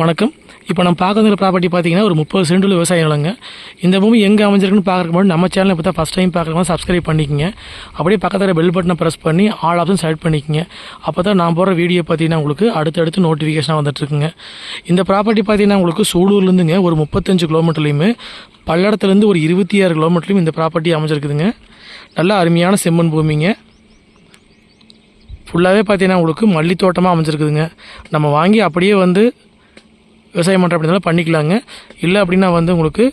வணக்கம். இப்போ நம்ம பார்க்குற ப்ராப்பர்ட்டி பார்த்தீங்கன்னா ஒரு முப்பது சென்டில் விவசாய நிலங்க. இந்த பூமி எங்கே அமைஞ்சிருக்குன்னு பார்க்குறக்கு முன்னாடி நம்ம சேனலை இப்போ தான் ஃபஸ்ட் டைம் பார்க்குறவங்க சப்ஸ்கிரைப் பண்ணிக்கங்க. அப்படியே பக்கத்தில் பெல் பட்டனை ப்ரெஸ் பண்ணி ஆல் ஆப்ஷன் செலக்ட் பண்ணிக்கங்க. அப்போ தான் நான் போகிற வீடியோ பார்த்தீங்கன்னா உங்களுக்கு அடுத்தடுத்து நோட்டிஃபிகேஷனாக வந்துட்டுருக்குங்க இந்த ப்ராப்பர்ட்டி பார்த்தீங்கன்னா உங்களுக்கு சூலூர்லேருந்துங்க ஒரு முப்பத்தஞ்சு கிலோமீட்டர்லையுமே பல்லடத்துலேருந்து ஒரு இருபத்தி ஆறு கிலோமீட்டர்லையும் இந்த ப்ராப்பர்ட்டி அமைஞ்சிருக்குதுங்க. நல்ல அருமையான செம்மண் பூமிங்க. ஃபுல்லாகவே பார்த்தீங்கன்னா உங்களுக்கு மல்லி தோட்டமாக அமைஞ்சிருக்குதுங்க. நம்ம வாங்கி அப்படியே வந்து விவசாயம் பண்ணுற அப்படின்னாலும் பண்ணிக்கலாங்க. இல்லை அப்படின்னா வந்து உங்களுக்கு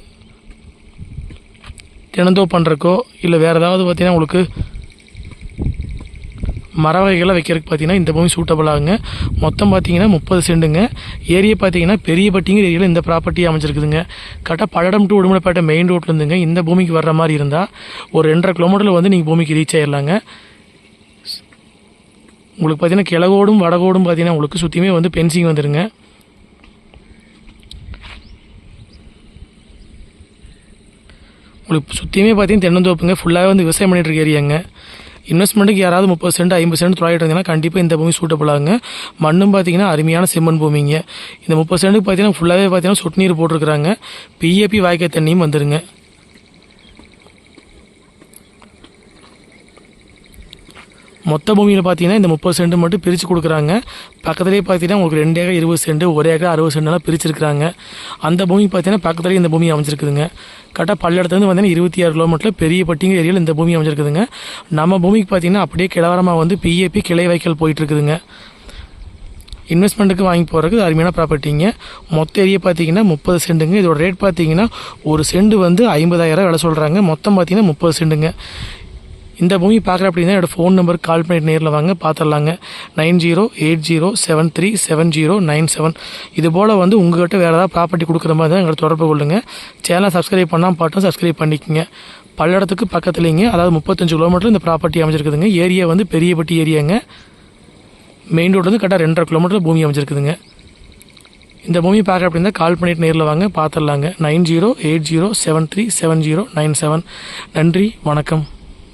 தினந்தோ பண்ணுறக்கோ இல்லை வேறு ஏதாவது பார்த்தீங்கன்னா உங்களுக்கு மர வகைகளை வைக்கிறதுக்கு பார்த்தீங்கன்னா இந்த பூமி சூட்டபிள் ஆகுங்க. மொத்தம் பார்த்தீங்கன்னா முப்பது செண்டுங்க. ஏரியா பார்த்தீங்கன்னா பெரியப்பட்டிங்கிற ஏரியாவில் இந்த ப்ராப்பர்ட்டி அமைஞ்சிருக்குதுங்க. கரெக்டாக பல்லடம் டு உடுமலைப்பேட்டை மெயின் ரோட்லேருந்துங்க இந்த பூமிக்கு வர்ற மாதிரி இருந்தால் ஒரு ரெண்டரை கிலோமீட்டரில் வந்து நீங்கள் பூமிக்கு ரீச் ஆயிடலாங்க உங்களுக்கு பார்த்தீங்கன்னா கிழகோடும் வடகோடும் பார்த்தீங்கன்னா உங்களுக்கு சுற்றியுமே வந்து பென்சிங் வந்துடுங்க உங்களுக்கு சுற்றியுமே பார்த்தீங்கன்னா தென்னந்தோப்புங்க. ஃபுல்லாகவே வந்து விவசாயம் பண்ணிட்டு இருக்க ஏரியாங்க இன்வெஸ்ட்மெண்ட்டுக்கு யாராவது முப்பது சென்ட் ஐம்பது சென்ட் தொலைகிட்டு இருந்தீங்கன்னா கண்டிப்பாக இந்த பூமி சூட்டபிள் ஆகுங்க. மண்ணும் பார்த்தீங்கன்னா அருமையான செம்மண் பூமிங்க. இந்த முப்பது சென்ட்டுக்கு பார்த்தீங்கன்னா ஃபுல்லாகவே பார்த்தீங்கன்னா சொட்டு நீர் போட்டிருக்கிறாங்க. பிஏபி வாய்க்கால் தண்ணியும் வந்துருங்க. மொத்த பூமியில் பார்த்தீங்கன்னா இந்த முப்பது சென்ட் மட்டும் பிரித்து கொடுக்குறாங்க. பக்கத்துலேயே பார்த்தீங்கன்னா உங்களுக்கு ரெண்டு ஏக்கர் இருபது சென்ட் ஒரு ஏக்கர் அறுபது சென்ட்லாம் பிரிச்சிருக்கிறாங்க. அந்த பூமி பார்த்தீங்கன்னா பக்கத்துலேயே இந்த பூமி அமைஞ்சிருக்குதுங்க. கரெக்டாக பல்லடத்துலேருந்து பார்த்தீங்கன்னா இருபத்தி ஆறு கிலோமீட்டரில் பெரிய பட்டிங்க ஏரியாவில் இந்த பூமி அமைஞ்சிருக்குதுங்க. நம்ம பூமிக்கு பார்த்தீங்கன்னா அப்படியே கிழவரமாக வந்து பிஏபி கிளை வைக்கல் போயிட்டுருக்குதுங்க. இன்வெஸ்ட்மெண்ட்டுக்கு வாங்கி போகிறதுக்கு அருமையான ப்ராப்பர்ட்டிங்க. மொத்த ஏரியா பார்த்தீங்கன்னா முப்பது சென்ட்டுங்க. இதோட ரேட் பார்த்தீங்கன்னா ஒரு செண்டு வந்து ஐம்பதாயிரம் விலை சொல்கிறாங்க மொத்தம் பார்த்தீங்கன்னா முப்பது சென்ட்டுங்க. இந்த பூமி பார்க்குற அப்படின்னா என்னோடய ஃபோன் நம்பருக்கு கால் பண்ணிட்டு நேரில் வாங்க பார்த்துடலாங்க nine zero eight zero seven three seven zero nine seven இது போல் வந்து உங்கள்கிட்ட வேறு ஏதாவது ப்ராப்பர்ட்டி கொடுக்குற மாதிரி தான் எங்களை தொடர்பு கொள்ளுங்க. சேனலை சப்ஸ்கிரைப் பண்ணால் பாட்டும் சப்ஸ்கிரைப் பண்ணிக்கங்க. பல்லடத்துக்கு பக்கத்துலேங்க அதாவது முப்பத்தஞ்சு கிலோமீட்டர் இந்த ப்ராப்பர்ட்டி அமைஞ்சிருக்குதுங்க. ஏரியா வந்து பெரியப்பட்டி ஏரியாங்க மெயின் ரோட்லேருந்து கரெக்டாக ரெண்டரை கிலோமீட்டர் பூமி அமைஞ்சிருக்குதுங்க. இந்த பூமி பார்க்க அப்படின்னா கால் பண்ணிட்டு நேரில் வாங்க பார்த்துடலாங்க nine zero eight zero seven three seven zero nine seven நன்றி வணக்கம்.